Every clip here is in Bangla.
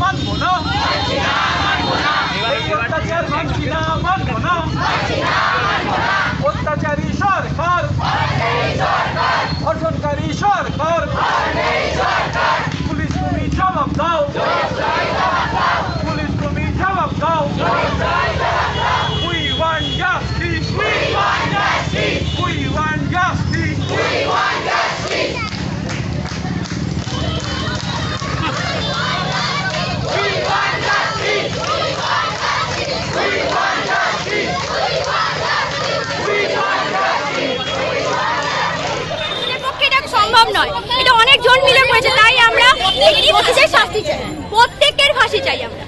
মানবো না। অত্যাচার মানছি না, মানবো না। অত্যাচারী সরকার। অর্জনকারী সরকার। পুলিশ তুমি জবাব দাও। সম্ভব নয়। এটা অনেক জন মিলে করেছে তাই আমরা প্রত্যেকের শাস্তি চাই। প্রত্যেকের ফাঁসি চাই আমরা।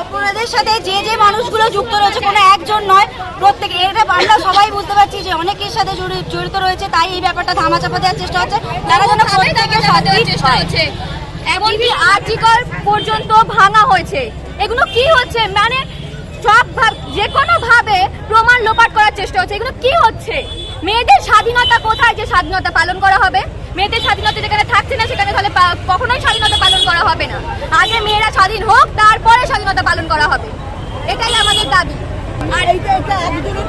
অপরাধীর সাথে যে যে মানুষগুলো যুক্ত রয়েছে কোনো একজন নয় প্রত্যেক এটা আমরা সবাই বুঝতে পারছি যে অনেকের সাথে জড়িত রয়েছে তাই এই ব্যাপারটা ধামাচাপা দেওয়ার চেষ্টা হচ্ছে। তারা যেন প্রত্যেকের হয়। এমনকি আর্টিকল পর্যন্ত ভাঙা হয়েছে। এগুলো কি হচ্ছে? মানে সব ভাব- যে কোনো ভাবে প্রমাণ লোপাট করার চেষ্টা হচ্ছে। এগুলো কি হচ্ছে? মেয়েদের স্বাধীনতা কোথায় যে স্বাধীনতা পালন করা হবে? মেয়েদের স্বাধীনতা যেখানে থাকছে না, সেখানে তাহলে কখনোই স্বাধীনতা পালন করা হবে না। আগে মেয়েরা স্বাধীন হোক, তারপরে স্বাধীনতা পালন করা হবে। এটাই আমাদের দাবি। আর এটা একজনের